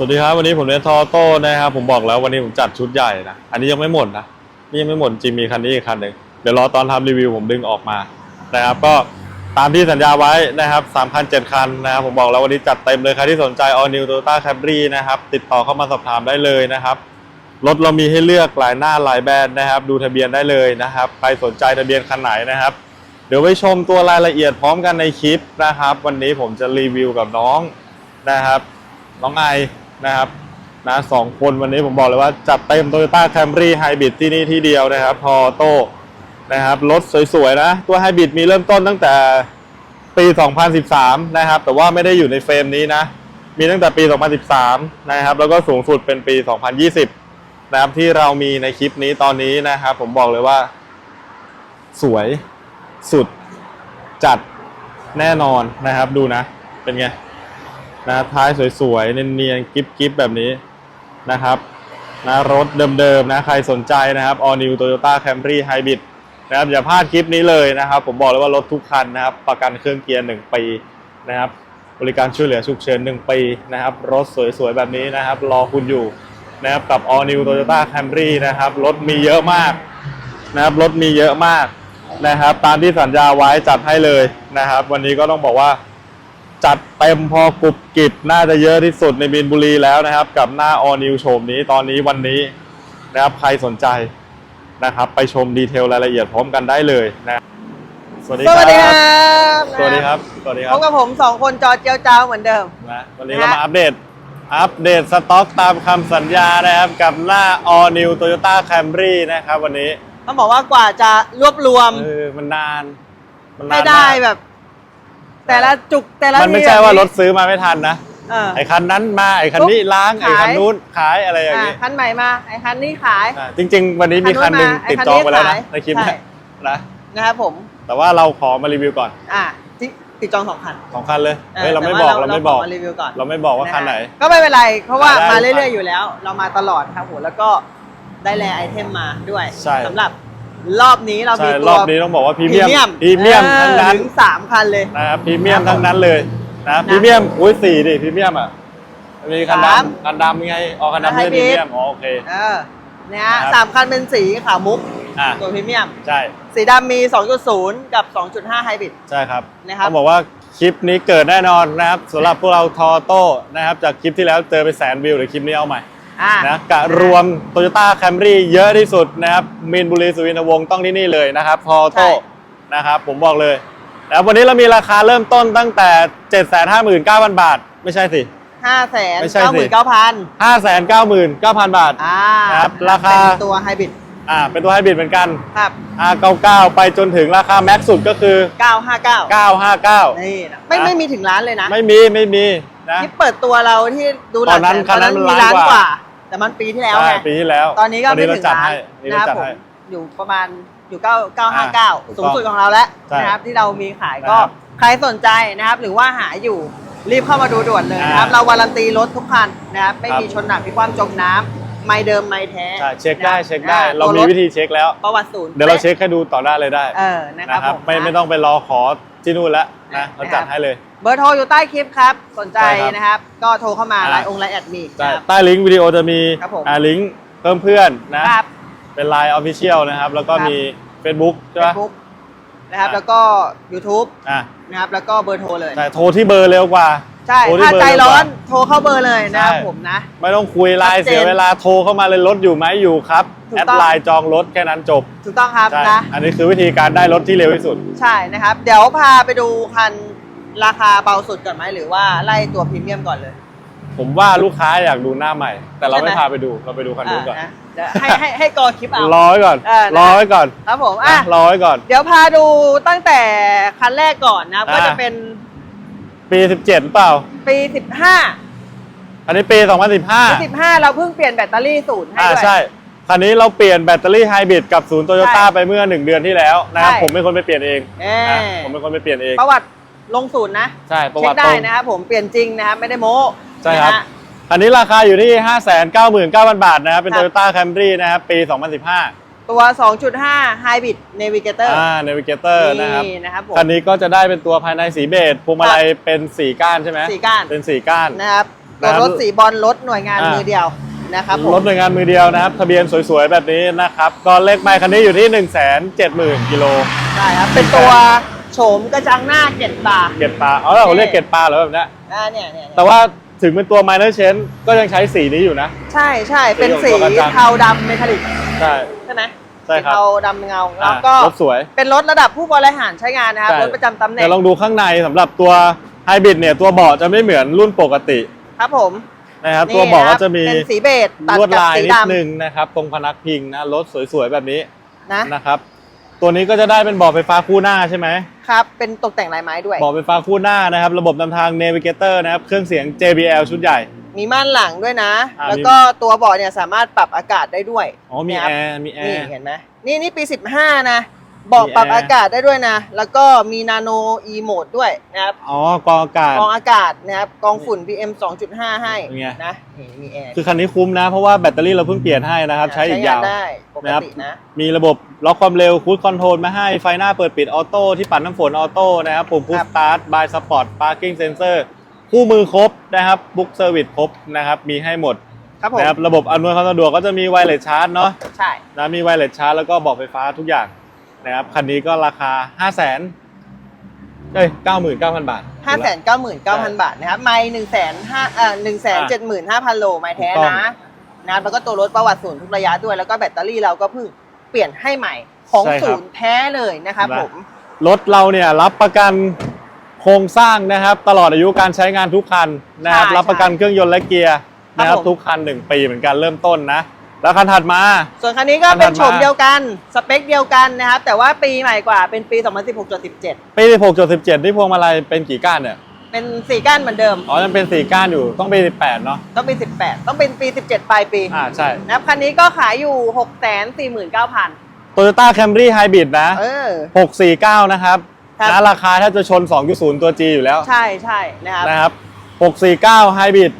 สวัสดีครับ วันนี้ผมเรียนทอโต้นะครับผมบอกแล้ววันนี้ผมจัดชุดใหญ่นะอันนี้ยังไม่หมดนะนี่ยังไม่หมดจริงมีคันนี้อีกคันหนึ่งเดี๋ยวรอตอนทำรีวิวผมดึงออกมานะครับก็ตามที่สัญญาไว้นะครับสามคันเจ็ดคันนะครับผมบอกแล้ววันนี้จัดเต็มเลยใครที่สนใจ All New Toyota Camry นะครับติดต่อเข้ามาสอบถามได้เลยนะครับรถเรามีให้เลือกหลายหน้าหลายแบรนด์นะครับ ดูทะเบียนได้เลยนะครับใครสนใจทะเบียนคันไหนนะครับ เดี๋ยวไปชมตัวรายละเอียดพร้อมกันในคลิปนะครับ วันนี้ผมจะรีวิวกับน้องนะครับ น้องไอ นะครับนะสองคนวันนี้ผมบอกเลยว่าจัดเต็ม Toyota Camry Hybrid ที่นี่ที่เดียวนะครับ พอโต้นะครับรถสวยๆนะ ตัว Hybrid มีเริ่มต้นตั้งแต่ปี 2013 นะครับ แต่ว่าไม่ได้อยู่ในเฟรมนี้นะ มีตั้งแต่ปี 2013 นะครับ แล้วก็สูงสุดเป็นปี 2020 นะครับที่เรามีในคลิปนี้ตอนนี้นะครับ ผมบอกเลยว่า สวยสุดจัดแน่นอนนะครับ ดูนะ เป็นไง นะท้ายสวยๆ เนียนๆกิ๊บๆ แบบนี้นะครับนะรถเดิมๆนะใครสนใจนะครับ All New Toyota Camry Hybrid นะครับอย่าพลาดคลิปนี้เลยนะครับ ผมบอกเลยว่ารถทุกคันนะครับ ประกันเครื่องเกียร์ 1 ปีนะครับ บริการช่วยเหลือฉุกเฉิน 1 ปีนะครับ รถสวยๆ แบบนี้นะครับ รอคุณอยู่นะครับกับ All New Toyota Camry นะครับ รถมีเยอะมากนะครับ รถมีเยอะมากนะครับ ตามที่สัญญาไว้จัดให้เลยนะครับ วันนี้ก็ต้องบอกว่า จัดเต็มพอกรุบกริบน่าจะเยอะที่สุดในบินบุรีแล้วนะครับ กับหน้า All New โฉมนี้ตอนนี้วันนี้นะครับใครสนใจนะครับ ไปชมดีเทลรายละเอียดพร้อมกันได้เลยนะสวัสดีสควัสดีครัรับบสวัสดีครับ สวัสดีคพรับบกับผมสองคนจอเจียวจ้าวเหมือนเดิม นะวันนี้นะก็ฮะมาอัปเดต อัปเดตสต็อกตามคำสัญญานะครับกับหน้า All New Toyota Camry นะครับ วันนี้ต้องบอกว่ากว่าจะรวบรวมเออมันนาน มันนาให้นได้มาก แบบ แต่ละจุกแต่ละมันไม่ทีใช่ว่ารแบบถซื้อมาไม่ทันนะเออไอ้คันนั้นมาไอ้คันนี้ล้างไอ้คันขายนู้นขายอะไรอย่างอะนี้คันใหม่มาไอ้คันนี้ขาย อ่าจริง ๆ วันนี้มีคันหนึ่งคันนู้นมาติดจองไปแล้วไอ้นะคันนี้ในคลิปขายเนี้นะนะครับผม แต่ว่าเราขอมารีวิวก่อนอะที่ติดจองสองคันสองคันเลยออเฮ้ยเราไม่แต่บว่อกเราไม่บอกขมารีวิวก่อนเราไม่บอกว่าคันไหนะฮะก็ไม่เป็นไร เพราะว่าได้มาได้เรื่อยๆอยู่แล้ว เรามาตลอดครับผมแล้วก็ได้แลไอเทมมาด้วยใช่ สำหรับ รอบนี้เราใช่มีรตัว อบนี้ต้องบอกว่าพรีเมียม พรีเมียมออทั้งนั้นถึงสามคันเลย นะครับพรีเมียมครับผมทั้งนั้นเลยนะพรีเมียมอุ้ยสี่ดิพรีเมียมอะมีคันสามดำคันดำไงออกคันดำไฮไม่บใช่พรีริดเมียมอ๋อโอเค เออเนี่ยฮะครับสามคันเป็นสีขาวมุกอะตัวพรีเมียม ใช่ สีดำมี 2.0 กับ 2.5ไฮบริด ใช่ครับนะครับ ต้องบอกว่าคลิปนี้เกิดแน่นอนนะครับสำหรับพวกเราทอโต้นะครับจากคลิปที่แล้วเจอไปแสนวิวเดี๋ยวคลิปนี้เอาใหม่ อ่านะกะรวม Toyota Camry เยอะที่สุดนะครับมีนบุรีสุวินทวงศ์ต้องที่นี่เลยนะครับทอโต้นะครับผมบอกเลยแล้ววันนี้เรามีราคาเริ่มต้นตั้งแต่ 759,000 บาท ไม่ใช่สิ5 9ไม่ใช่สิ9 9 0 0 599,000 บาท อ่าครับราคา เป็นตัวไฮบริดอ่าเป็นตัวไฮบริดเหมือนกัน ครับ599 ไปจนถึงราคาแม็กซ์สุดก็คือ 959 959 นี่นะไม่นะไม่มีถึงร้านเลยนะไม่มีไม่มีนะ ที่เปิดตัวเราที่ดูหลัตอนนั้นแสคันนั้นมีมันร้านล้านกกว่าว่า แต่มันปีที่แล้วใช่ไงปีที่แล้วตอนนี้ก็วัไม่เราถึงจัดร้านให้นี่นะเราครับจัดผมให้ อยู่ประมาณอยู่9อ่า959 ถูกสูต้องงสุดของเราแล้วใช่นะครับที่เรามีขายก็นะครับใครสนใจนะครับ หรือว่าหาอยู่รีบเข้ามาดูด่วนเลยนะครับ อ่าเราวารันตีรถทุกคันนะครับไม่ครับมีชนหนักพิความจมน้ำไม่เดิมไม่แท้ใช่เช็คได้นะเช็คได้ อ่เรามีวิธีเช็คแล้ว ประวัติศูนย์เดี๋ยวเราเช็คให้ดูต่อได้เลยได้เออนะครับผม ไม่นะไม่ต้องไปรอขอที่นู่นแล้วนะเราจัดให้เลย เบอร์โทรอยู่ใต้คลิปครับ สนใจใช่ครับนะครับ ก็โทรเข้ามาอ่า ไลน์องค์ไลน์แอดมีใช่นะครับ ใต้ลิงก์วิดีโอจะมีครับผม อ่าลิงก์เพิ่มเพื่อนนะ ครับ เป็นไลน์ออฟฟิเชียลนะครับ แล้วก็ครับ มี Facebook ใช่ปะ Facebook นะครับ อ่า แล้วก็ YouTube อะนะครับ แล้วก็เบอร์โทรเลย แต่โทรที่เบอร์เร็วกว่า ใช่ โทรที่ถ้าเบอร์ใจเร็วกร้อว่านโทรเข้าเบอร์เลยนะครับใช่ ผมนะ ไม่ต้องคุยไลน์ชัดเจนเสียเวลาโทรเข้ามาเลยรถอยู่ไหมอยู่ครับ ถูกแอดต้อง ไลน์จองรถแค่นั้นจบถูกต้องครับใช่นะ อันนี้คือวิธีการได้รถที่เร็วที่สุด ใช่นะครับ เดี๋ยวพาไปดูคัน ราคาเบาสุดก่อนไหมหรือว่าไล่ตัวพรีเมียมก่อนเลยผมว่าลูกค้าอยากดูหน้าใหม่ แต่เราใช่ไหมไม่พาไปดูเราไปดูคันนู้นก่อนอ่านะเดี๋ยวให้ให้ให้กอคลิปเอารอไว้ก่อนเออนะรอไว้ก่อนครับผมอะนะรอไว้ก่อน เดี๋ยวพาดูตั้งแต่คันแรกก่อนนะครับอ่าก็จะเป็นปี17หรือเปล่า ปี15อันนี้ปีปี2015 15เราเพิ่งเปลี่ยนแบตเตอรี่ศูนย์ให้อ่าด้วยใช่คันนี้เราเปลี่ยนแบตเตอรี่ไฮบริดกับศูนย์โตโยต้าใช่ไปเมื่อ1เดือนที่แล้วนะครับใช่ผมเป็นคนไปเปลี่ยนเองเอ่นะผมเป็นคนไปเปลี่ยนเองประวัติ ลงศูนย์นะใช่ประเช็วัคติได้ตรงนะครับผมเปลี่ยนจริงนะครับไม่ได้โม้ใช่ครับ นะฮะ อันนี้ราคาอยู่ที่ 599,000 บาทนะครับ เป็น ครัโตบโยต้าแคมรี่นะครับ ปี 2015 ตัว 2.5 Hybrid Navigator อ่า Navigator นะครับ นี่นะครับผม คันนี้ก็จะได้เป็นตัวภายในสีเบจพวงมาลัยเป็นสีก้านใช่ไหมสีก้าน เป็นสีก้าน นะครับตัวนะครับรถสีบอลรถหน่วยงานอ่ามื มือเดียวนะครับผม รถหน่วยงานมือเดียวนะครับ ทะเบียนสวยๆ แบบนี้นะครับ ก็เลขไมค์คันนี้อยู่ที่ 1 7 0 0 0 0กิโลใช่ครับ เป็นตัว โฉมกระจังหน้าเก็ดตาเกตปลาอ๋อเราเรียกเกตปลาเหรอแบบเนี้ยอ่าเนี่ยเนี่ยเนี่ยแต่ว่าถึงเป็นตัวไมเนอร์เชนก็ยังใช้สีนี้อยู่นะ ใช่ใช่เป็นสีสีของตัวกระจังเทาดำเมทัลลิกใช่ ใช่ไหมใช่ครับ สีเทาดำเงาแล้วอะก็รถสวย เป็นรถระดับผู้บริหารใช้งานนะครับใช่ รถประจำตำแหน่งเดี๋ยวลองดูข้างในสำหรับตัวไฮบริดเนี่ยตัวเบาะจะไม่เหมือนรุ่นปกติครับผมนะครับนี่ตัวเบาะคก็รับจะมีเป็นสีเบจตัดลวดกับลายสีนิดดำนึงนะครับตรงพนักพิงนะรถสวยๆแบบนี้นะนะครับ ตัวนี้ก็จะได้เป็นเบาะไฟฟ้าคู่หน้าใช่ไหมครับ เป็นตกแต่งลายไม้ด้วย เบาะไฟฟ้าคู่หน้านะครับ ระบบนำทาง Navigator นะครับ เครื่องเสียง JBL ชุดใหญ่ มีม่านหลังด้วยนะ อ่า แล้วก็ตัวเบาะเนี่ยสามารถปรับอากาศได้ด้วยอ๋อ มีเนี่ยแอครับร์ มีแอนี่ร์ เห็นไหมนี่นี่ปี 15 นะ เบาะมีปรับแอร์อากาศได้ด้วยนะ แล้วก็มีนาโนอีโหมดด้วยนะครับ อ๋อกรองอากาศกรองอากาศนะครับกรองฝุ่น PM 2.5 ให้เป็นไงนะนี่มีแอร์ คือคันนี้คุ้มนะ เพราะว่าแบตเตอรี่เราเพิ่งเปลี่ยนให้นะครับ ใช้อีกยาวงนได้ปกนะครับตินะ มีระบบล็อกความเร็วคู d คอนโทรลมาให้ ไฟหน้าเปิดปิดออโต้ที่ปัดน้ำฝนออโต้นะครับ ปุ่มพุชครับสตาร์ทบายสปอร์ตพาร์กิ้งเซนเซอร์ คู่มือครบนะครับบุ๊กเซอร์วิสครบนะครับ มีให้หมดครับผมนะครับระบบอำนวยความสะดวกก็จะมีไวเลสชาร์จเนาะใช่นะมีไวเลสชาร์จแล้วก็บอกไฟฟ้าทุกอย่าง นะครับ คันนี้ก็ราคา 5 0 0 0 0 0เอ้ย99,000 บาท5 9 9 0 0 0บาทนะครับไม่1 5 0 0 0เอ่อ1 7 5 0 0 0โลไม่แท้ถูกต้องนะนะแล้วก็ตัวรถประวัติศูนย์ทุกระยะด้วย แล้วก็แบตเตอรี่เราก็เพิ่งเปลี่ยนให้ใหม่ของใช่ครับศูนย์แท้เลยนะครับนะ ผม รถเราเนี่ยรับประกันโครงสร้างนะครับ ตลอดอายุการใช้งานทุกคันนะครับ ใช่รับประกันเครื่องยนต์และเกียร์นะครับผม ทุกคัน 1 ปีเหมือนกันเริ่มต้นนะ แล้วคันถัดมา ส่วนคันนี้ก็เป็นอันถัดมาโฉมเดียวกัน สเปคเดียวกันนะครับ แต่ว่าปีใหม่กว่าเป็นปี 2016-17 ปี 16.17 ที่พวงมาลัยเป็นกี่ก้านเนี่ย เป็นสี่ก้านเหมือนเดิม อ๋อ ยังเป็น 4 ก้านอยู่ ต้องปี18 เนาะ ต้องเป็น18 ต้องเป็นปี 17 ปลายปี อ่า ใช่นะครับคันนี้ก็ขายอยู่ 649,000 Toyota Camry Hybrid นะ เออ 649 นะครับครับนะราคาถ้าจะชน 2.0 ตัว G อยู่แล้ว ใช่ใช่นะครับ นะครับ 649 Hybrid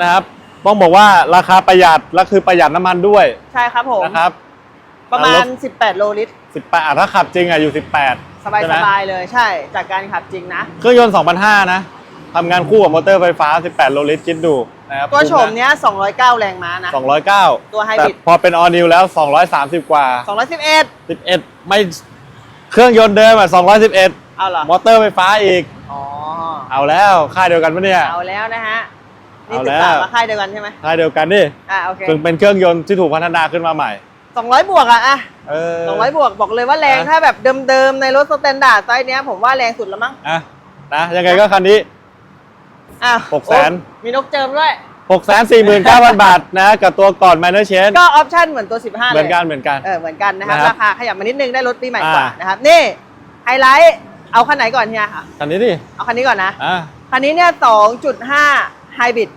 นะครับ ต้องบอกว่าราคาประหยัดและคือประหยัดน้ำมันด้วยใช่ครับผมนะครับ ประมาณรถ18 โลลิตร 18อะถ้าขับจริงอะอยู่ 18 สบายใช่สไหมบายเลยใช่ จากการขับจริงนะ เครื่องยนต์2,500 นะทำงานคู่กับมอเตอร์ไฟฟ้า 18 โลลิตรคิดดูนะครับตัวโฉมเนี้ย209 แรงม้านะ 209 ตัวแต่ Hybrid พอเป็นออนิวแล้ว 230 กว่า 211 11 ไม่เครื่องยนต์เดิมอะ211 เอาเหรอมอเตอร์ไฟฟ้าอีกอ๋อเอาแล้วค่ายเดียวกันปะเนี่ยเอาแล้วนะฮะ นี่เอาศึแล้กวษามาค่ายเดียวกันใช่ไหมค่ายเดียวกันนี่อ่าโอเคถึงเป็นเครื่องยนต์ที่ถูกพัฒนาขึ้นมาใหม่200บวกอะอะเออ200บวกบอกเลยว่าแรงอะ ถ้าแบบเดิมๆในรถสแตนดาร์ดไซส์เนี้ยผมว่าแรงสุดแล้วมั้งอะนะยังไงก็คันนี้ อ้าวหกแสน โอ้มีนกเจิมด้วย 649,000 บาทนะ กับตัวก่อน Minor Change ก็ออปชั่นเหมือนตัว 15เลยเหมือนกันเหมือนกัน เออเหมือนกันนะครับนะครับราคาขยับมานิดนึงได้รถปีใหม่กว่าอ่าน นะครับนี่ไฮไลท์เอาคันไหนก่อนเฮียค่ะคันนี้ดิเอาคันนี้ก่อนนะ อะคันนี้เนี่ย 2.5ไฮบริด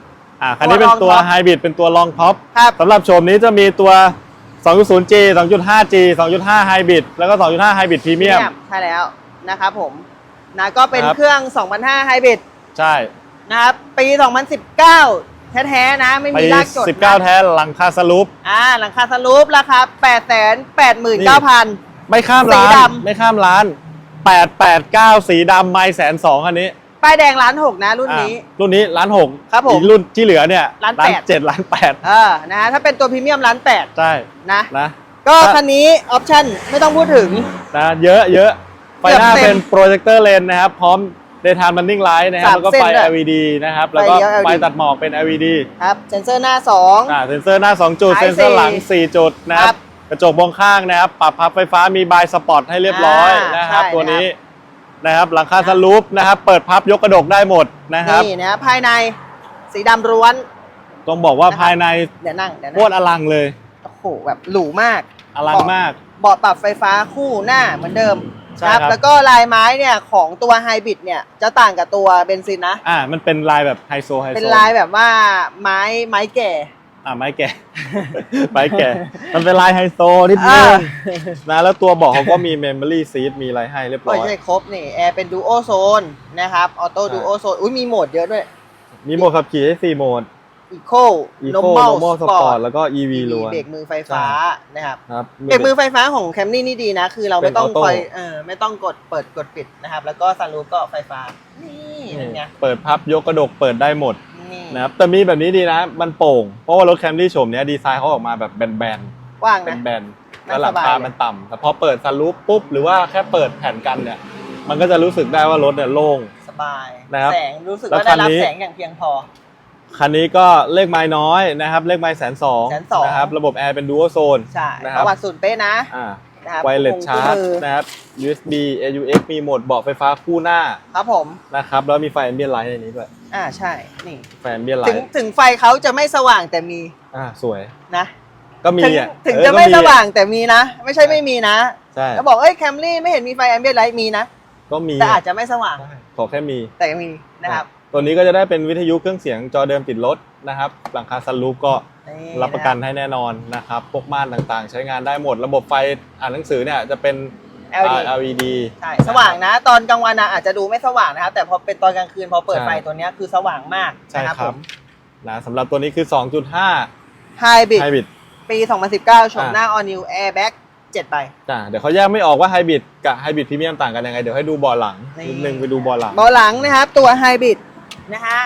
อะคันนี้เป็นตัตัววรองท็อปไฮบริดเป็นตัวรองท็อปครับสำหรับโฉมนี้จะมีตัว 2.0G 2.5G 2.5 Hybrid แล้วก็ 2.5 Hybrid Premium ใช่แล้วนะครับผมนะก็เป็นครับเครื่อง 2,500ไฮบริดใช่นะครับปี 2019 แท้ๆนะ ไม่ไปมีลากจดนะ19 แท้หลังคาสลูปอ่าหลังคาสลูปราคา889,000 ไม่ข้ามร้าสีนดำไม่ข้ามร้าน 889 สีดำไม่แสนสองคันนี้ ป้ายแดงล้านหกนะรุ่นนี้อะรุ่นนี้ล้านหกครับผมอีกรุ่นที่เหลือเนี่ยล้านแปดเจ็ดล้านแปดเออนะฮะถ้าเป็นตัวพรีเมียมล้านแปดใช่นะนะก็ถ้าคันนี้ออปชั่นไม่ต้องพูดถึงนะเยอะเยอะไฟหน้าเกือบเต็มเป็นโปรเจคเตอร์เลนนะครับ พร้อม daytime running light นะครับสามแล้วก็เส้นไฟด้วย LED นะครับ แล้วก็ไฟเลี้ยว LED ไฟตัดหมอกเป็น LED ครับ เซ็นเซอร์หน้าอ่าเซ็นเซอร์หน้า 2 จุดท้ายเซ็นเซอร์หลังสี่4จุดนะคครัรับบกระจกมองข้างนะครับ ปรับพับไฟฟ้ามีบายสปอร์ตให้เรียบร้อยอ่านนะครับใช่ตัวนี้ นะครับนะครับ หลังคาสลูปนะครับ เปิดพับยกกระดกได้หมดนะ2ครับ นี่นะภายในสีดำร้วน ต้องบอกว่านะครับ ภายในเดี๋ยวนั่งเดี๋ยวโคนั่งตรอลังเลย โอ้โหแบบหรูมาก อลังมาก เบาะปรับไฟฟ้าคู่หน้าเหมือนเดิมใช่ครับ แล้วก็ลายไม้เนี่ยของตัวไฮบริดเนี่ยจะต่างกับตัวเบนซินนะ อ่า มันเป็นลายแบบไฮโซไฮโซ เป็นลายแบบว่าไม้ไม้แก่ อ่าไม้แก่ ไม้แก่ มันเป็นลายไฮโซนิดนึอ่างนะแล้วตัวเบอกเขาก็มีเมมโมรี่ซีดมีอะไรให้เรียบร้โอ้อยยใช่ครบนี่แอร์เป็นดูโอโซนนะครับออโต้ใช่ดูโอโซนอุ้ยมีโหมดเยอะด้วย มีโหมดขับขี่ให้4โหมดอีโค Eco Normal Sport แล้วก็ EV ล้วนเบรกมือไฟฟ้านะครับครับเบรกมือไฟฟ้าของแคมรี่นี่ดีนะ คือเราเป็ไม่นต้องออโต้คอยเออไม่ต้องกดเปิดกดปิดนะครับ แล้วก็ซันรูฟก็ไฟฟ้า นี่เป็นไงเปิดพับยกกระดกเปิดได้หมด นี่นี่นะครับแต่มีแบบนี้ดีนะ มันโป่ง เพราะว่ารถแคมรี่โฉมเนี้ยดีไซน์เขาออกมาแบบแบนกว้างๆเป็นะนแบนๆนั่แล้วงหลังคาสบายเลยมันต่ำแต่พอเปิดซันรูฟปุ๊บหรือว่าแค่เปิดแผ่นกันเนี่ย มันก็จะรู้สึกได้ว่ารถเนี่ยโล่ง สบาย นะครับแสงรู้สึกแล้วว่าได้รับคันนี้ แสงอย่างเพียงพอ คันนี้ก็เลขไม้น้อยนะครับ เลขไม้แสนสอง120,000นะครับ ระบบแอร์เป็นดูโอโซน ใช่นะคปรับระวัติศูนย์เป๊ะนะ อ่า นะครับไวเลสคงชาร์จมือนะครับ USB AUX มีโหมดเบาะไฟฟ้าคู่หน้าครับผมนะครับแล้วมีไฟแอมเบียนไลท์ในนี้ด้วยอ่าใช่นี่ไฟแอมเบียนไลถึงท์ถึงไฟเขาจะไม่สว่างแต่มีอ่าสวย นะก็มีถึงอะถึงเออจะก็ไม่สอ่ว่างแต่มีนะ ไม่ใช่ไม่มีนะใช่แล้วบอกเอ้ยแคมรี่ไม่เห็นมีไฟแอมเบียนไลท์มีนะก็มีแต่อาจจะไม่สว่าง ใช่ขอแค่มีแต่มีนะครับ ตัวนี้ก็จะได้เป็นวิทยุเครื่องเสียงจอเดิมติดรถนะครับ หลังคาซันรูฟก็นี่รับประกันให้แน่นอนนะครับ พวกม่านต่างๆ ใช้งานได้หมด ระบบไฟอ่านหนังสือเนี่ยจะเป็นนะ LED อ่า LED ใช่สว่างนะ ตอนกลางวันนะอาจจะดูไม่สว่างนะครับ แต่พอเป็นตอนกลางคืนพอเปิดใช่ไฟตัวเนี้ยคือสว่างมากใช่นะครับคผรับมนะสำหรับตัวนี้คือ 2.5ไฮบริดไฮบริดปี 2019ชมอะหน้า All New Airbag 7ใบจ้ะเดี๋ยวเขาแยกไม่ออกว่าไฮบริดกับไฮบริดพรีเมียมต่างกันยังไง เดี๋ยวให้ดูเบอหลังนี่นิดนึงไปดูเบอหลังเบาะหลังนะครับตัวไฮบริด นะฮะ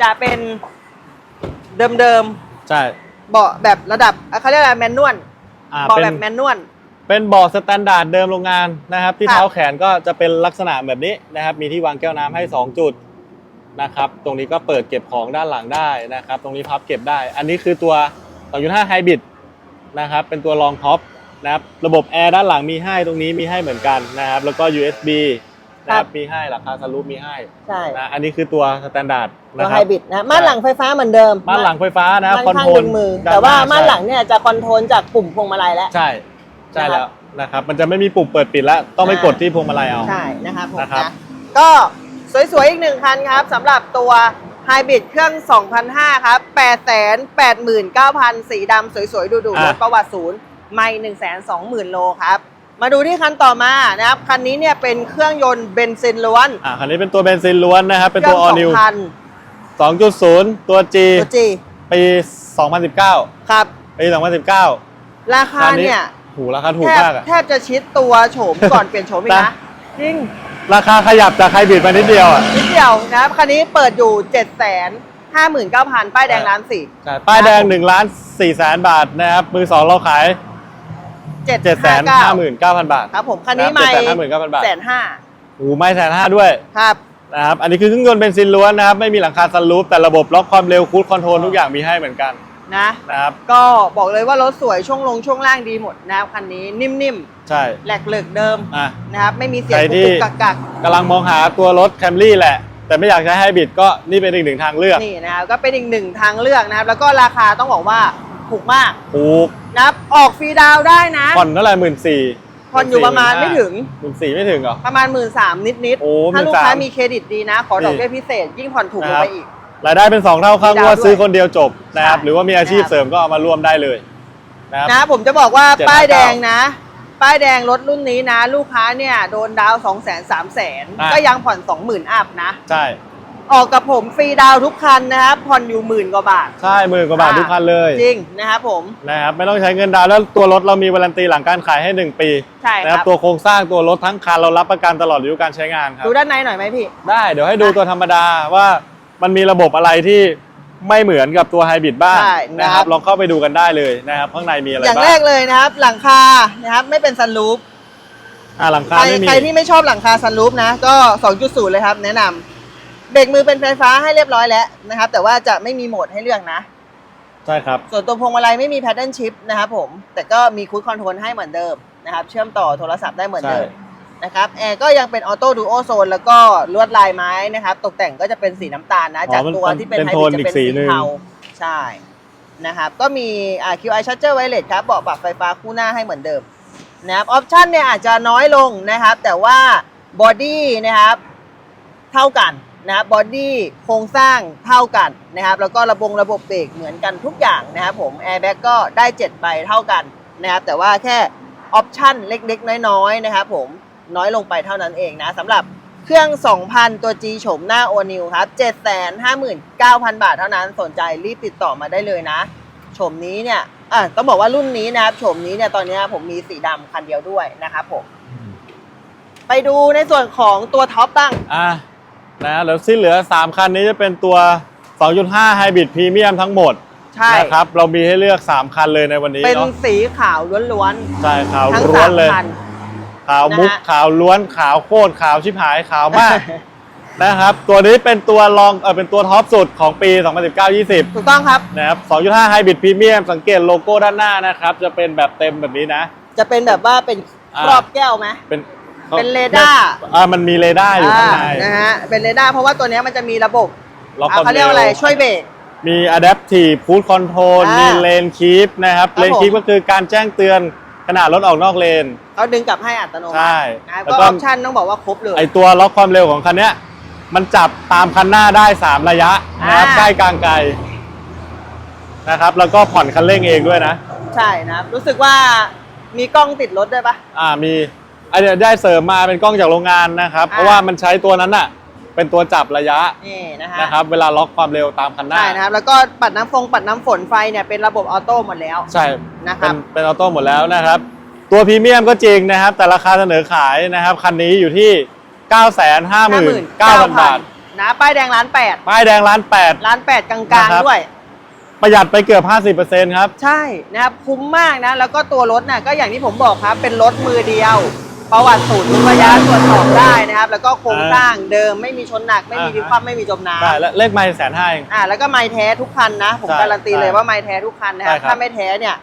จะเป็นเดิมใช่ๆเบาะแบบระดับอะเขาเรียกอะไรแมนนวลอ่าเบาะเป็นแบบแมนนวล เป็นเบาะสแตนดาร์ดเดิมโรงงานนะครับ ที่ค่ะ เท้าแขนก็จะเป็นลักษณะแบบนี้นะครับ มีที่วางแก้วน้ำให้ 2 จุดนะครับ ตรงนี้ก็เปิดเก็บของด้านหลังได้นะครับ ตรงนี้พับเก็บได้ อันนี้คือตัว 2.5ไฮบริดนะครับ เป็นตัวรองท็อปนะครับ ระบบแอร์ด้านหลังมีให้ตรงนี้มีให้เหมือนกันนะครับ แล้วก็ USB นะครับมีให้หลังคาสลูปมีให้ใช่นะอันนี้คือตัวสแตนดาร์ดตัวนะคไฮรับบริดนะม่านหลังไฟฟ้าเหมือนเดิมม่านหลังไฟฟ้านะม่านคอนข้างโทรลดึงมือ ด้แต่ว่าใช่ม่านหลังเนี่ยจะคอนโทรลจากปุ่มพวงมาลัยแล้ว ใช่ใช่นะครับ แล้วนะครับมันจะไม่มีปุ่มเปิดปิดแล้วต้องไปกดที่พวงมาลัยเอา ใช่นะครับผมนะครับ นะก็สวยๆ อีกหนึ่งคันครับสำหรับตัวไฮบริดเครื่อง 2,500 ครับ 889,000 สีดำสวยๆ ดูๆรถประวัติศูนย์ไม่ 120,000 โลครับ มาดูที่คันต่อมานะครับ คันนี้เนี่ยเป็นเครื่องยนต์เบนซินล้วนอ่าคันนี้เป็นตัวเบนซินล้วนนะครับ เป็นเครื่ตัว all new 2,000 2.0 ตัว G ตัวจีปี 2019 ครับ ปี 2019 ราคาเนี่ยหูราคาถูกแทบมากอะแทบจะชิดตัวโฉมก่อนเปลี่ยนโฉมอีกนะนะจริง ราคาขยับจากไฮบริดมานิดเดียวอะนิดเดียวนะครับ คันนี้เปิดอยู่7 5 9 0 0 0 ป้ายแดงล้านสี่ใช่ป้ายแดง1ล้าน4แสนบาทนะครับ มือสองเราขาย เจ็ด7 5 9 0 0 0บาทครับผมคันนี้ครับไม่759,000บาทแสนห้าหูไม่แสนห้าด้วยครับนะครับอันนี้คือเครื่องยนต์เบนซินล้วนนะครับไม่มีหลังคาซันรูฟแต่ระบบล็อกความเร็วคูดคอนโทรลทุกอย่างมีให้เหมือนกันนะนะครับก็บอกเลยว่ารถสวยช่วงลงช่วงล่างดีหมดนะครับคันนี้นิ่มใช่ๆแหลกเหลึกเดิมอะนะครับไม่มีเสียงใครที่กุกกักกักกำลังมองหาตัวรถแคมรี่แหละ แต่ไม่อยากใช้ไฮบริดก็นี่เป็นอีกหนึ่งทางเลือกนี่นะครับก็เป็นอีกหนึ่งทางเลือกนะครับแล้วก็ราคาต้องบอกว่า ถูกมากถูกนะครับออกฟรีดาวน์ได้นะผ่อนเท่าไหร่หมื่นสี่ผ่อนอยู่ประมาณไม่ถึงหมื่นสี่ไม่ถึงเหรอ ประมาณหมื่นสามนิดโอ้ๆถ้าลูกค้า13,000มีเครดิตดีนะ ขอดอกเบี้ยพิเศษ ยิ่งผ่อนถูกลงไปอีก รายได้เป็น 2 เท่าข้างมีดาวว่าด้วยซื้อคนเดียวจบนะครับใช่หรือว่ามีอาชีพนะครับเสริมก็เอามาร่วมได้เลยนะครับนะผมจะบอกว่า759ป้ายแดงนะ ป้ายแดงรถรุ่นนี้นะ ลูกค้าเนี่ยโดนดาวสองแสนสามแสนอะก็ยังผ่อนสองหมื่นอัพนะ ใช่ ออกกับผมฟรีดาวทุกคันนะครับผ่อนอยู่หมื่นกว่าบาท ใช่หมื่นกว่าบาทอะทุกคันเลยจริงนะครับผม นะครับไม่ต้องใช้เงินดาวน์แล้วตัวรถเรามีวารันตีหลังการขายให้ 1 ปีใช่นะคครัรับบตัวโครงสร้างตัวรถทั้งคันเรารับประกันตลอดอายุการใช้งานครับ ดูด้านในหน่อยไหมพี่ ได้เดี๋ยวให้ดูตัวธรรมดาว่ามันมีระบบอะไรที่ไม่เหมือนกับตัวไฮบริดบ้างใช่นะนะคครัรับ บลองเข้าไปดูกันได้เลยนะครับข้างในมีอะไรอย่างบ้างแรกเลยนะครับ หลังคานะครับไม่เป็นซันรูฟอ่าหลังใคคารไม่มีใครที่ไม่ชอบหลังคาซันรูฟนะ ก็ 2.0 เลยครับ แนะนำ เบรกมือเป็นไฟฟ้าให้เรียบร้อยแล้วนะครับ แต่ว่าจะไม่มีโหมดให้เลือกนะ ใช่ครับ ส่วนตัวพวงมาลัยไม่มีแพทเทิร์นชิพนะครับผม แต่ก็มีคู i คอนโทรลให้เหมือนเดิมนะครับ เชื่อมต่อโทรศัพท์ได้เหมือนเดิมใช่นะครับแอร์ก็ยังเป็นออโต้ดูโอโซนแล้วก็ลวดลายไม้นะครับ ตกแต่งก็จะเป็นสีน้ำตาลนะ จากตัวที่เป็นไฮบริดจะเป็นสีเทาใช่นะครับ ก็มีอ่า QI Charger Wireless ครับเบาะปรับไฟฟ้าคู่หน้าให้เหมือนเดิมนะครับออปชั่นเนี่ยอาจจะน้อยลงนะครับ แต่ว่าบอดี้นะครับ เท่ากัน นะครับบอดี้โครงสร้างเท่ากันนะครับแล้วก็ระบบระบบเบรกเหมือนกันทุกอย่างนะครับผมแอร์แบ็กก็ได้ 7 ใบเท่ากันนะครับแต่ว่าแค่ออปชั่นเล็กๆ น้อยๆนะครับผมน้อยลงไปเท่านั้นเองนะสำหรับเครื่อง 2,000 ตัว G โฉมหน้า o n e w ครับ 759,000 บาทเท่านั้นสนใจรีบติดต่อมาได้เลยนะโฉมนี้เนี่ยอะต้องบอกว่ารุ่นนี้นะครับโฉมนี้เนี่ยตอนนี้ผมมีสีดำคันเดียวด้วยนะครับผมไปดูในส่วนของตัวท็อปบ้างอะ นะแล้วที่เหลือ 3 คันนี้จะเป็นตัว 2.5 Hybrid Premium ทั้งหมดใช่นะครับ เรามีให้เลือก 3 คันเลยในวันนี้เป็นเนาะสีขาวล้วนใช่ขาวๆทั้งล้วสานมเลย คัน ขาวมุกนะฮะ ขาวล้วนขาวโคตรขาวชิบหายขาวมาก นะครับ ตัวนี้เป็นตัวรองเออเป็นตัวท็อปสุดของปี 2019-20 ถูกต้องครับ นะครับ 2.5 Hybrid Premium สังเกตโลโก้ด้านหน้านะครับ จะเป็นแบบเต็มแบบนี้นะ จะเป็นแบบว่าเป็นอ่าครอบแก้วไหมเป็น เป็นเรดาร์ อ่ามันมีเรดาร์อยู่ข้างในอ่านะฮะ เป็นเรดาร์เพราะว่าตัวเนี้ยมันจะมีระบบล็อกอ่าเขาเรียกว่าอะไรช่วยเบรก มี Adaptive Cruise Control อ่ามีมี Lane Keep นะครับครับ Lane ผม Keep ก็คือการแจ้งเตือนขณะรถออกนอกเลน เขาดึงกลับให้อัตโนมัใช่ตินะแล้วก็ก็ออปชั่นต้องบอกว่าครบเลย ไอตัวล็อกความเร็วของคันเนี้ยมันจับตามคันหน้าได้ 3 ระยะนะครับอ่า ใกล้กลางไกลนะครับ แล้วก็ผ่อนคันเร่งเองด้วยนะ ใช่นะครับรู้สึกว่ามีกล้องติดรถด้วยปะอ่ามี ไอเดียได้เสริมมาเป็นกล้องจากโรงงานนะครับอ่าเพราะว่ามันใช้ตัวนั้นน่ะ เป็นตัวจับระยะนี่นะฮะนะครับ เวลาล็อกความเร็วตามคันหน้า ใช่นะครับ แล้วก็ปัดน้ำฟงปัดน้ำฝนไฟเนี่ยเป็นระบบออโต้หมดแล้ว ใช่นะคเป็รันบเป็นออโต้หมดแล้วนะครับ ตัวพรีเมียมก็จริงนะครับ แต่ราคาเสนอขายนะครับ คันนี้อยู่ที่ 959,000 บาทนะป้ายแดงร้านแปดป้ายแดงล้านแปดร้านแปดกลางนะครับ ๆด้วย ประหยัดไปเกือบ 50%ครับ ใช่นะครับคุ้มมากนะ แล้วก็ตัวรถน่ะก็อย่างที่ผมบอกครับ เป็นรถมือเดียว ประวัติศูนย์ทุกระยะตรวจสอบได้นะครับ แล้วก็โครงสร้างเดิมไม่มีชนหนักไม่มีอ่าพลิกคว่ำไม่มีจมน้ำ ได้และเลขไมล์แสนห้าเอง อ่าแล้วก็ไม้แท้ทุกคันนะ ผมใช่การันตีเลยใช่ว่าไม้แท้ทุกคันนะครับ ใช่ครับถ้าไม่แท้เนี่ย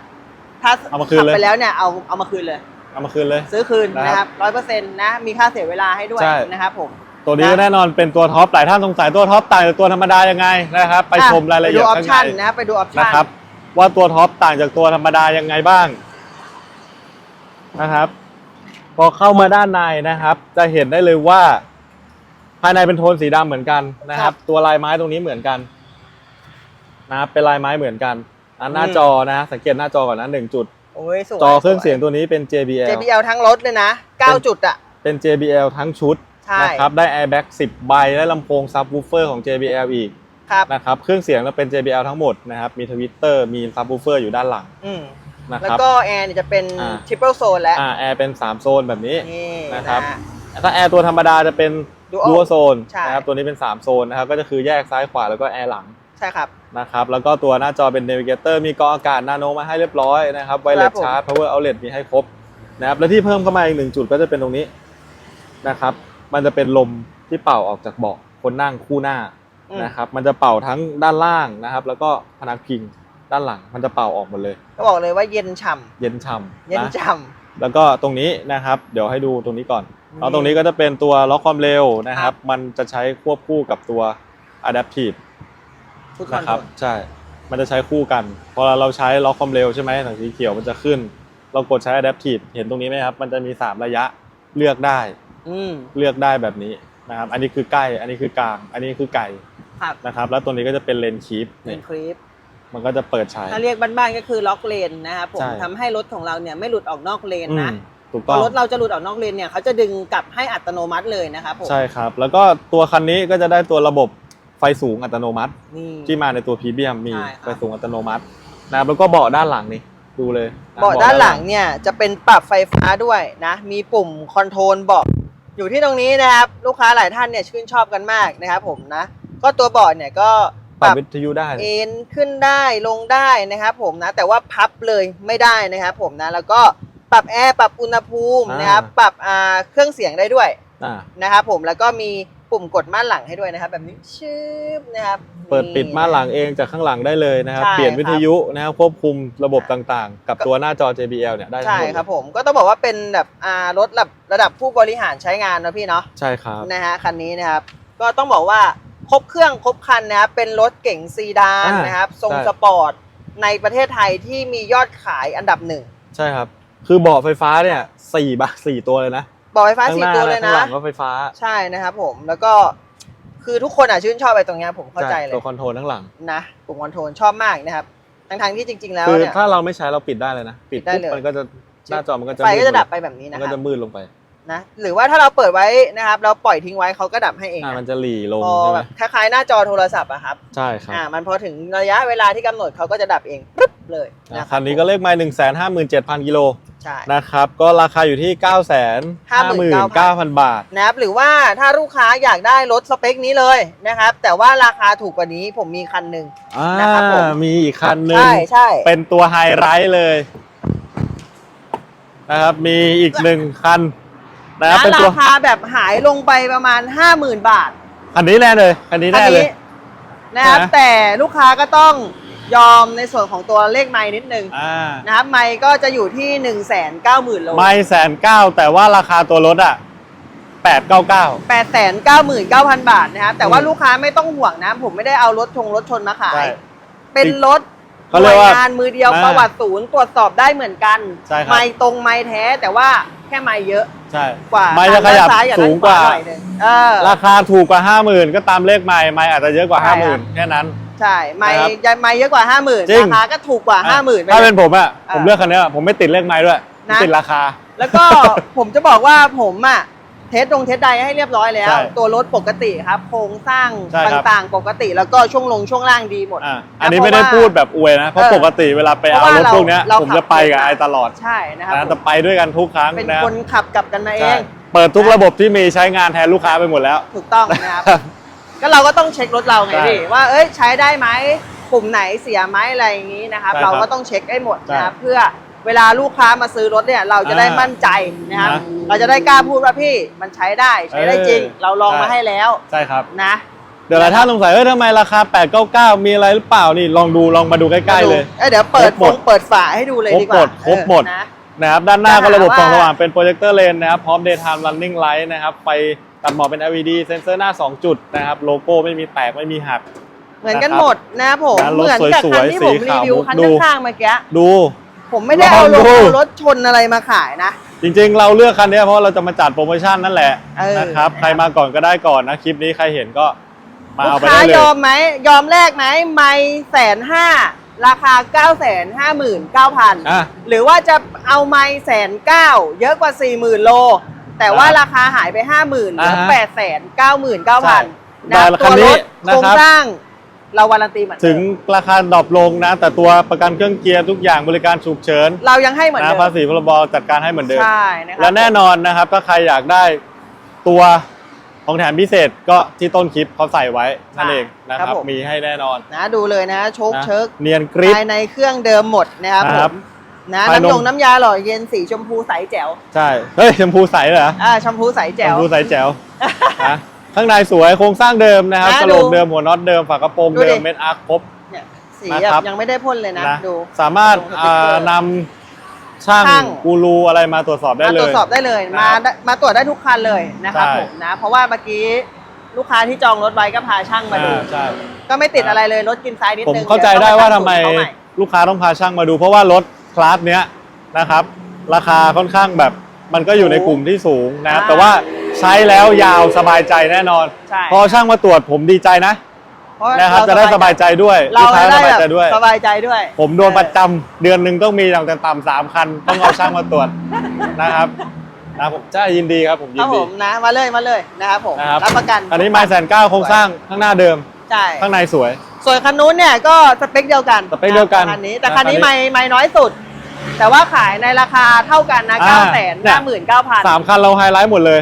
ถ้าเอามาคืนขับเลย ไปแล้วเนี่ยเอาเอามาคืนเลย เอามาคืนเลย ซื้อคืนนะครับนะครับร้อยเปอร์เซ็นต์นะ มีค่าเสียเวลาให้ด้วยใช่ นะครับผม ตัวนี้นะ ก็แน่นอนเป็นตัวท็อปหลายท่านสงสัยตัวท็อปต่างจากตัวธรรมดายังไงนะครับไปชมรายละเอียดไปดูออปข้างชั่นในนะครับไปดูออปชั่นะน ครับ ว่าตัวท็อปต่างจากตัวธรรมดายังไงบ้างนะครับ พอเข้ามาด้านในนะครับ จะเห็นได้เลยว่า ภายในเป็นโทนสีดำเหมือนกันนะครับ ตัวลายไม้ตรงนี้เหมือนกันนะครับเป็นลายไม้เหมือนกันอันหน้าจอนะ สังเกตหน้าจอก่อนนะหนึ่งจุดโอ้ยสวยจอเครื่องเสียงสตัวนี้เป็น JBL วย JBL ทั้งรถเลยนะ 9 จุดอะ เป็น JBL ทั้งชุดใช่นะครับได้ airbag 10 ใบได้ลำโพง subwoofer ของ JBL อีกครับนะครับเครื่องเสียงก็เป็น JBL ทั้งหมดนะครับมีทวิตเตอร์มี subwoofer อยู่ด้านหลังอืม นะคแล้วรับก็แอร์เนี่ยจะเป็นอ่า triple zone แล้วอ่าแอร์เป็น 3 โซนแบบนี้ นี่นะครับนะถ้าแอร์ตัวธรรมดาจะเป็น Dual dual zone ใช่ นะครับตัวนี้เป็น 3 โซนนะครับก็จะคือแยกซ้ายขวาแล้วก็แอร์หลังใช่ครับ นะครับแล้วก็ตัวหน้าจอเป็น navigator มีกรองอากาศนาโนมาให้เรียบร้อยนะครับ wireless ผม charge power outlet มีให้ครบนะครับและที่เพิ่มเข้ามาอีกหนึ่งจุดก็จะเป็นตรงนี้นะครับ มันจะเป็นลมที่เป่าออกจากเบาะคนนั่งคู่หน้าอืมนะครับมันจะเป่าทั้งด้านล่างนะครับ แล้วก็พนักพิง ด้านหลังมันจะเป่าออกหมดเลย ก็บอกเลยว่าเย็นฉ่เย็นฉ่ำเย็นำนะฉ่แล้วก็ตรงนี้นะครับ เดี๋ยวให้ดูตรงนี้ก่อนนี่แล้วตรงนี้ก็จะเป็นตัวล็อกความเร็วนะครับ มันจะใช้ควบคู่กับตัว adaptive ำทุกคนะนครับใช่ มันจะใช้คู่กันพอเราใช้ล็อกความเร็วใช่ไหมถังสีเขียวมันจะขึ้น เรากดใช้ adaptive เห็นตรงนี้ไหมครับ มันจะมี 3 ระยะเลือกได้ อืมเลือกได้แบบนี้นะครับ อันนี้คือใกล้ อันนี้คือกลาง อันนี้คือไกลครับนะครับ แล้วตัวนี้ก็จะเป็นเลนคีปเป็นคลิป มันก็จะเปิดใช้ ถ้าเรียกบ้านๆก็คือล็อกเลนนะครับผมใช่ ทำให้รถของเราเนี่ยไม่หลุดออกนอกเลนอืนะมถูกพต้ออง รถเราจะหลุดออกนอกเลนเนี่ยเขาจะดึงกลับให้อัตโนมัติเลยนะครับผมใช่ครับ แล้วก็ตัวคันนี้ก็จะได้ตัวระบบไฟสูงอัตโนมัติ นี่ ที่มาในตัวพรีเมียมมีใช่ครับ ไฟสูงอัตโนมัตินะครับแล้วก็เบาะด้านหลังนี่ดูเลยะเบาะด้านหลังเนี่ยจะเป็นปรับไฟฟ้าด้วยนะ มีปุ่มคอนโทรลเบาะอยู่ที่ตรงนี้นะครับ ลูกค้าหลายท่านเนี่ยชื่นชอบกันมากนะครับผมนะ ก็ตัวเบาะเนี่ยก็ ปรับวิทยุได้ เอ็นขึ้นได้ลงได้นะครับผมนะ แต่ว่าพับเลยไม่ได้นะครับผมนะ แล้วก็ปรับแอร์ปรับอุณหภูมิอ่านนะครับปรับอ่าเครื่องเสียงได้ด้วยอ่านะครับผมแล้วก็มีปุ่มกดม่านหลังให้ด้วยนะครับ แบบนี้ชืบนะครับเปิดปิดม่านหลังเองจากข้างหลังได้เลยนะครับใช่เปลี่ยนวิทยุนะครับควบคุมระบบอ่าต่างๆ กับตัวหน้าจอ JBL เนี่ยได้ทั้งใช่หมดเลยครับผมก็ต้องบอกว่าเป็นแบบอ่ารถระดับระดับผู้บริหารใช้งานนะพี่เนาะใช่ครับนะฮะคันนี้นะครับ ก็ต้องบอกว่า ครบเครื่องครบคันนะครับเป็นรถเก๋งซีดานอ่านนะครับ ทรงใช่ สปอร์ตในประเทศไทยที่มียอดขายอันดับหนึ่งใช่ครับ คือเบาะไฟฟ้าเนี่ยสี่บะสี่ตัวเลยนะบอกไฟฟ้าข้างสี่หน้าตัวเลและยข้างนะหลังก็ไฟฟ้าใช่นะครับผมแล้วก็คือทุกคนอะชื่นชอบไปตรงเนี้ยผมเข้าใจเลยตัวคอนโทรลทั้างหลัง นะปุ่มคอนโทรลชอบมากนะครับทั้งๆที่จริง ๆ แล้วคือเนี่ย ถ้าเราไม่ใช้เราปิดได้เลยนะ ปิดปิดได้ปุ๊บเลย มันก็จะหน้าจอมันก็จะไฟก็มืจะดับไปแบบนี้มันะนคก็รับจะมืดลงไป นะหรือว่าถ้าเราเปิดไว้นะครับ เราปล่อยทิ้งไว้เขาก็ดับให้เองอ่านะมันจะหลีลงพอใช่ไหแบมบคล้ายๆหน้าจอโทรศัพท์อะครับใช่ครับอ่ามันพอถึงระยะเวลาที่กำหนดเขาก็จะดับเองปึ๊บเลยอ่านะคันนี้ก็เลขไมล์หนึ่งแสนห้าหมื่นเจ็ดพันกิโลใช่ นะครับ ก็ราคาอยู่ที่9 5 9 0 0 0บาท นะครับหรือว่าถ้าลูกค้าอยากได้รถสเปคนี้เลยนะครับ แต่ว่าราคาถูกกว่านี้ผมมีคันหนึ่ง อ่านะครับผม มีอีกคันหนึ่งใช่ใช่เป็นตัวไฮไลท์เลยนะครับ มีอีกหนึ่งคัน นะครับนะเป็นตัว ราคาแบบหายลงไปประมาณ 50,000 บาทคันนี้แน่เลยคันนี้คันแน่เลยนี้นะครับนะ แต่ลูกค้าก็ต้องยอมในส่วนของตัวเลขไม้นิดนึงอ่านะครับไม้ก็จะอยู่ที่ 1 9 0 0 0 0โลไม่แสนเก้าแต่ว่าราคาตัวรถอะแปดเก้าเก้า 8 9 9 0 0 0บาทนะครับแต่ว่าอืมลูกค้าไม่ต้องห่วงนะผมไม่ได้เอารถชงรถชนมาขาใช่ยเป็นรถเขาหเรีน่ยกวยว่างานมือเดียวอ่าประวัติศูนย์ตรวจสอบได้เหมือนกันใช่ครับ ไม่ตรงไม่แท้แต่ว่าแค่ไม่เยอะใช่กว่าไม่จะขยับด้านซ้ายกับสูด้านงขกว่าหน่อยหนึ่งเออราคาถูกกว่าห้าหมื่นก็ตามเลขไม้ไม้อาจจะเยอะกว่าใช่ห้าหครัมื่นบแค่นั้น ใช่ไม่นะครับจะไม่เยอะกว่าห้าหมื่นจริง ราคาก็ถูกกว่าห้าหมื่น ถ้าเป็นผมอะเออผมเลือกคันนี้อะผมไม่ติดเลขไม้ด้วยผมนะติดราคา แล้วก็ ผมจะบอกว่าผมอะ เทสตรงเทสใดให้เรียบร้อยแล้ว ใช่ตัวรถปกติครับ โครงสร้างใช่ครับ ต่างๆ ปกติแล้วก็ช่วงลงช่วงล่างดีหมดอะนะอันนี้เพราะไม่ได้ว่าพูดแบบอวยนะ เพราะเออปกติเวลาไปเพราะเอาว่ารถพวกเนี้ยเราผมขับจะไปกับรถไอตลอดใช่นะครับนะผมจะไปด้วยกันทุกครั้งเป็นนะคนขับกลับกันมาเอใช่ง เปิดทุกระบบที่มีใช้งานแทนลูกค้าไปหมดแล้ว ถูกต้องนะครับ ก็เราก็ต้องเช็ครถเราไงใช่พี่ว่าเอ้ยใช้ได้ไหมปุ่มไหนเสียไหมอะไรอย่างนี้นะครับ ใช่ครับเราก็ต้องเช็คให้หมดนะครับใช่เพื่อ เวลาลูกค้ามาซื้อรถเนี่ยเราจะได้อ่ามั่มั่นใจนะครับนะเราจะได้กล้าพูดว่าพี่มันใช้ได้ใช้ได้จริงเออเราลองใช่มาให้แล้วใช่ครับนะ เดี๋ยวหลายท่านสงสัยเอ้ยทำไมราคา 899 มีอะไรหรือเปล่านี่ลองดูลองมาดูใกล้ๆเลยอ้เดี๋ยวเปิดครบหมดฟงเปิดฝาให้ดูเลยครบดีกว่าหมดครบหมดเออนะนะครับด้านหน้าก็ระบบจะหาส่องสว่าว่างเป็นโปรเจคเตอร์เลนนะครับพร้อม daytime running light นะครับไฟตัดหมอกเป็น LED เซ็นเซอร์หน้า 2 จุดนะครับโลโก้ไม่มีแตกไม่มีหักเหมือนกันนะครับหมดนะครับผมนะรถเหมือนกับสคัวนยๆที่ผมสีรีขาววิวคันดูข้างๆเมื่อกี้ดู ผมไม่ได้เอาลลองงดูรถชนอะไรมาขายนะ จริงๆ เราเลือกคันนี้เพราะว่าเราจะมาจัดโปรโมชั่นนั่นแหละเออนะครับ ใครมาก่อนก็ได้ก่อนนะ คลิปนี้ใครเห็นก็มาลูเอากไปค้าได้เลยยอมไหมยอมแลกไหมไม่แสนห้าราคา9ก้าแสนห้าหมื่นเก้าพันอะหรือว่าจะเอาไม่แสนเก้าเยอะกว่าสี่หมื่นโล แต่ว่าครับราคาหายไปห้าหมื่นเหลืออ่าฮะแปดแสนเก้าหมื่นเก้าพันใช่นะแต่คัตันวนี้รถนะโครงครับสร้าง เราวารันตีเหมือนเดิมถึงราคาดรอปลงนะ แต่ตัวประกันเครื่องเกียร์ทุกอย่างบริการฉุกเฉินเรายังให้เหมือนนะเดิมภาษีพรบจัดการให้เหมือนเดิมใช่นะครัและแน่นอนนะครับ ถ้าใครอยากได้ตัวของแถมพิเศษก็ที่ต้นคลิปเขาใส่ไว้นั่นเองนะครับมีให้แน่นอนนะดูเลยนะโชคนะเชิกเนียนกริปภายในเครื่องเดิมหมดนะครับผครับมนะภายนน้ำมยงน้ำยาหล่อเย็นสีชมพูใสแจ๋วใช่ เฮ้ยชมพูใสเหรออ่าชมพูใสชแจ๋มว พูใสแจ๋วนะ ข้างในสวยโครงสร้างเดิมนะครับนะกระโหลกดูเดิมหัวน็อตเดิมฝากระโปรงดูเดิดิมเม็ดอาร์คครบ เนี่ยสีนะแบครับบยังไม่ได้พ่นเลยนะนะดูสามารถลงสติ๊กเกอร์อ่านำช่างช่างกูรูอะไรมาตรวจสอบได้มาเลตรวย จสอบได้เลยนะครับมาได้มาตรวจได้ทุกคันเลยนะครับใช่ ผมนะ เพราะว่าเมื่อกี้ลูกค้าที่จองรถไว้ก็พาช่างมาดู อ่าใช่ ก็ไม่ติดอะไรเลยรถกินซ้ายนิดผมนึงเข้าใจได้ว่าทำไมเดี๋ยวต้องปตั้งศูนย์เขาใหลูกค้าต้องพาช่างมาดู เพราะว่ารถคลาสเนี้ยนะครับ ราคาค่อนข้างแบบ มันก็อยู่ในกลุ่มที่สูงนะครับอ่าแต่ว่าใช้แล้วยาวสบายใจแน่นอน ใช่ พอช่างมาตรวจผมดีใจนะเพราะนะครับเาจะได้สบายใจด้วยเราลูกค้าได้สบายแบบใจด้วยสบายใจด้วยผมโดนประจำเดือนหนึ่งต้องมีอย่างต่ำๆสามคัน ต้องเอาช่างมาตรวจนะครับนะผมจะยินดีครับผมคยิรับนผดีมนะมาเลยมาเลยนะครับผมนะครับรับประกันอันนี้ไม้แสนเก้าโครงสร้างข้างหน้าเดิม ใช่ข้างในสวย ส่วนคันนู้นเนี่ยก็สเปคเดียวกันสเปคเดียวกันคันนี้แต่นะคันนี้คันนี้ ไม่ไม่น้อยสุด แต่ว่าขายในราคาเท่ากันนะอ่าเก้าแสนเนี่ห้ายหมื่นเก้าพันสามคันเราไฮไลท์หมดเลย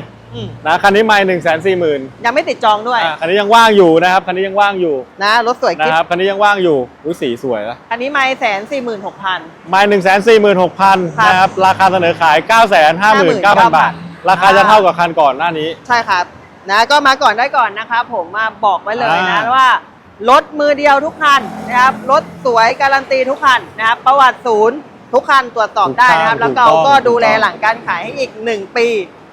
นะคันนี้ไม้หนึ่งแสนสี่หมื่นยังไม่ติดจองด้วยคันนี้ยังว่างอยู่นะครับคันนี้ยังว่างอยู่นะรถสวยนะกิ๊บครับคันนี้ยังว่างอยู่อุ้ยสีสวยนะคันนี้ไม่แสนสี่หมื่นหกพัน ไม้หนึ่งแสนสี่หมื่นหกพันครับนะครับราคาเสนอขายเก้าแสนห้าหมื่นเก้าพัน59,000บาท ราคาจะเท่ากับคันก่อนหน้านี้ ใช่ครับนะก็มาก่อนได้ก่อนนะครับผมมาบอกไว้เลยนะอ่า ว่ารถมือเดียวทุกคันนะครับรถสวยการันตีทุกคันนะครับประวัติศูนย์ ทุกคันตรวจสอบได้นะครับแล้วเราก็ดูแลหลังการขายให้อีก 1 ปี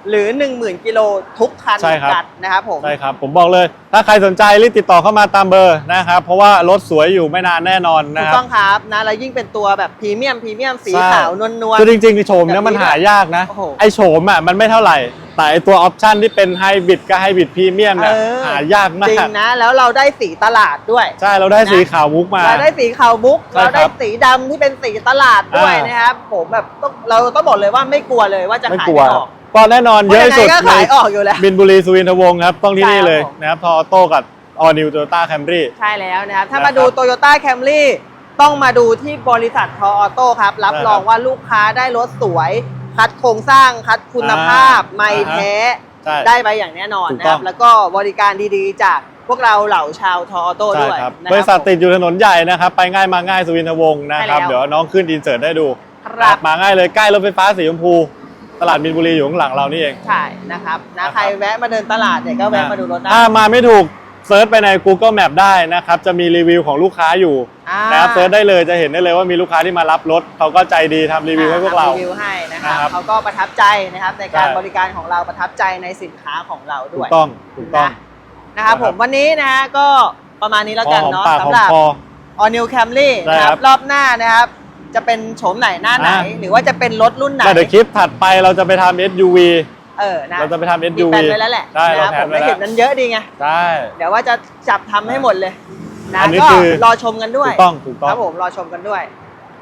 หรือ 10,000กิโลทุกคันใช่ครับ จัดนะครับผม ใช่ครับ ผมบอกเลย ถ้าใครสนใจรีบติดต่อเข้ามาตามเบอร์นะครับ เพราะว่ารถสวยอยู่ไม่นานแน่นอนถูนะกครับ ต้องครับนะแล้วยิ่งเป็นตัวแบบพรีเมียมพรีเมียมสีใช่ ขาวนวลนวลคือจริงๆโฉมเนี่ยแบบนี้มันหายากนะ โอ้โหไอโฉมอะมันไม่เท่าไหร่ แต่ไอตัวออปชันที่เป็นไฮบริดกับไฮบริดพรีเมียมเนี่ยเออ หายากมาจริกงนะ แล้วเราได้สีตลาดด้วย ใช่เราได้สีขาวมุกมา เราได้สีขาวมุกใช่ครับเราได้สีดำที่เป็นสีตลาดด้วยอ่านนะครับผมแบบต้องเราต้องบอกเลยว่าไม่กลัวเลยว่าจะไม่ขายกลัว ไม่ออก ก็แน่นอนเพเยราะอะยังที่ไงสุดก็ขายออกอยู่แล้วบินบุรีสุวินทวงศ์ครับ ต้องที่นี่ใช่ครับเลยผมนะครับทอโต้กับ All New Toyota Camry ใช่แล้วนะครับ ถ้านะครับมาดู Toyota Camry ต้องมาดูที่บริษัททออโต้ครับรับได้ครับรองว่าลูกค้าได้รถสวย คัดโครงสร้างคัดคุณภาพอ่าไม่แท้ใช่ได้ไปอย่างแน่นอนถูกนะต้คองรับ แล้วก็บริการดีๆ จากพวกเราเหล่าชาวทออโต้ใช่ด้วยครับนะบริษัทผมติดอยู่ถนนใหญ่นะครับ ไปง่ายมาง่ายสุวินทวงศ์นะครับใช่แล้วเดี๋ยวน้องขึ้นอินเสิร์ตได้ดูครับมาง่ายเลยใกล้รถไฟฟ้าสีชมพู ตลาดมินบุรีอยู่ข้างหลังเรานี่เอง ใช่นะครับนะนะครับใครแวะมาเดินตลาดเนี่ยก็แวะมาดูรถได้ ถ้ามาไม่ถูกเซิร์ชไปใน Google Map ได้นะครับ จะมีรีวิวของลูกค้าอยู่อ่านะครับเซิร์ชได้เลยจะเห็นได้เลยว่ามีลูกค้าที่มารับรถเขาก็ใจดีทำรีวิวให้พวกเรา ทำรีวิวให้นะครับนะครับเขาก็ประทับใจนะครับในการใช่ บริการของเราประทับใจในสินค้าของเราถูด้กวยต้องถูกต้อง นะนะครับนะครับผมวันนี้นะฮะก็ประมาณนี้แล้วกันพอหอมเนาะปากหอสำมหรับคอ All New Camry ได้นะคครัรับบรอบหน้านะครับ จะเป็นโฉมไหนหน้าไหน อะ หรือว่าจะเป็นรถรุ่นไหน แต่เดี๋ยวคลิปถัดไปเราจะไปทำ SUV เออนะเราจะไปทำ มี SUV แผนไว้แล้วแหละใช่นะเราครับแผผนมไว้ไม่แล้เห็วนนั้นเยอะดีไง ใช่ เดี๋ยวว่าจะจับทำให้หมดเลย นะอันนี้ก็คือ รอชมกันด้วยถูกต้องถูกต้อคงรับผมรอชมกันด้วย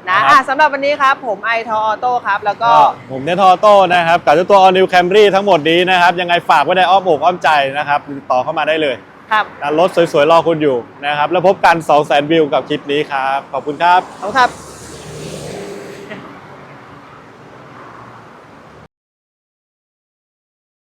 ครันะบอะสำหรับวันนี้ครับ ผมไอทออโต้ครับ แล้วก็ก็ ผมเนทอโต้นะครับกับเจ้าตัว All New Camry ทั้งหมดนี้นะครับ ยังไงฝากไว้ในอ้อมอกอ้อมใจนะครับติดต่อเข้ามาได้เลยครับนะรถสวยๆ รอคุณอยู่นะครับ แล้วพบกัน 2 0 0 0 0 0 วิวกับคลิปนี้ครับ ขอบคุณครับ ขอบคุณครับ